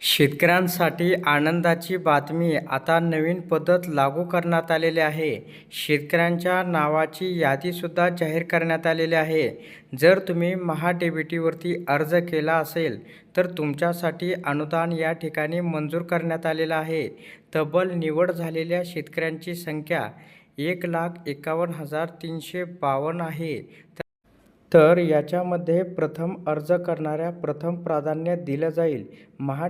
शेतकऱ्यांसाठी आनंदाची बातमी आता नवीन पद्धत लागू करण्यात आलेली आहे. शेतकऱ्यांच्या नावाची यादीसुद्धा जाहीर करण्यात आलेली आहे. जर तुम्ही महाडेबिटीवरती अर्ज केला असेल तर तुमच्यासाठी अनुदान या ठिकाणी मंजूर करण्यात आलेलं आहे. तब्बल निवड झालेल्या शेतकऱ्यांची संख्या एक लाख एकावन्न हजार तीनशे बावन्न आहे. तर याच्यामध्ये प्रथम अर्ज करणाऱ्या प्रथम प्राधान्य दिलं जाईल. महा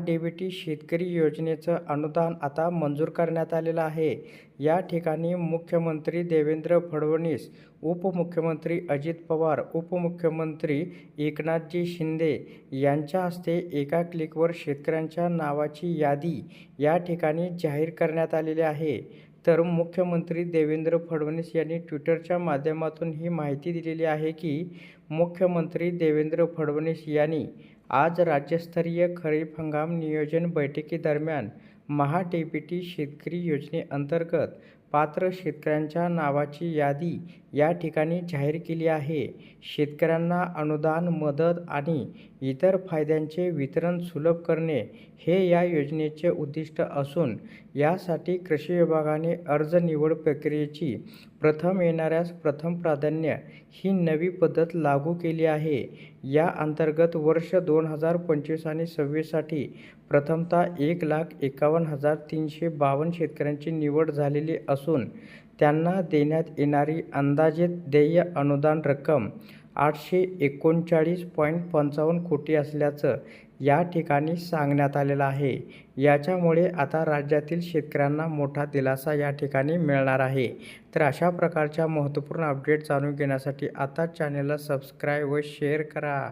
शेतकरी योजनेचं अनुदान आता मंजूर करण्यात आलेलं आहे. या ठिकाणी मुख्यमंत्री देवेंद्र फडणवीस उपमुख्यमंत्री अजित पवार उपमुख्यमंत्री एकनाथजी शिंदे यांच्या हस्ते एका क्लिकवर शेतकऱ्यांच्या नावाची यादी या ठिकाणी जाहीर करण्यात आलेली आहे. तर मुख्यमंत्री देवेंद्र फडणवीस यांनी ट्विटरच्या माध्यमातून ही माहिती दिलेली आहे की मुख्यमंत्री देवेंद्र फडणवीस यांनी आज राज्यस्तरीय खरीप हंगाम नियोजन बैठकीदरम्यान महा डी बी टी शेतकरी योजनेअंतर्गत पात्र शेतकऱ्यांच्या नावाची यादी या ठिकाणी जाहीर केली आहे. शेतकऱ्यांना अनुदान मदत आणि इतर फायद्यांचे वितरण सुलभ करणे हे या योजनेचे उद्दिष्ट असून यासाठी कृषी विभागाने अर्ज निवड प्रक्रियेची प्रथम येणाऱ्यास प्रथम प्राधान्य ही नवी पद्धत लागू केली आहे. या अंतर्गत वर्ष दोन हजार पंचवीस आणि सव्वीससाठी प्रथमतः एक लाख एकावन्न हजार तीनशे बावन्न शेतकऱ्यांची निवड झालेली असून त्यांना देण्यात येणारी अंदाजित देय अनुदान रक्कम आठशे एकोणचाळीस पॉईंट पंचावन्न कोटी असल्याचं या ठिकाणी सांगण्यात आलेलं आहे. याच्यामुळे आता राज्यातील शेतकऱ्यांना मोठा दिलासा या ठिकाणी मिळणार आहे. तर अशा प्रकारच्या महत्त्वपूर्ण अपडेट जाणून घेण्यासाठी आता चॅनेलला सबस्क्राईब व शेअर करा.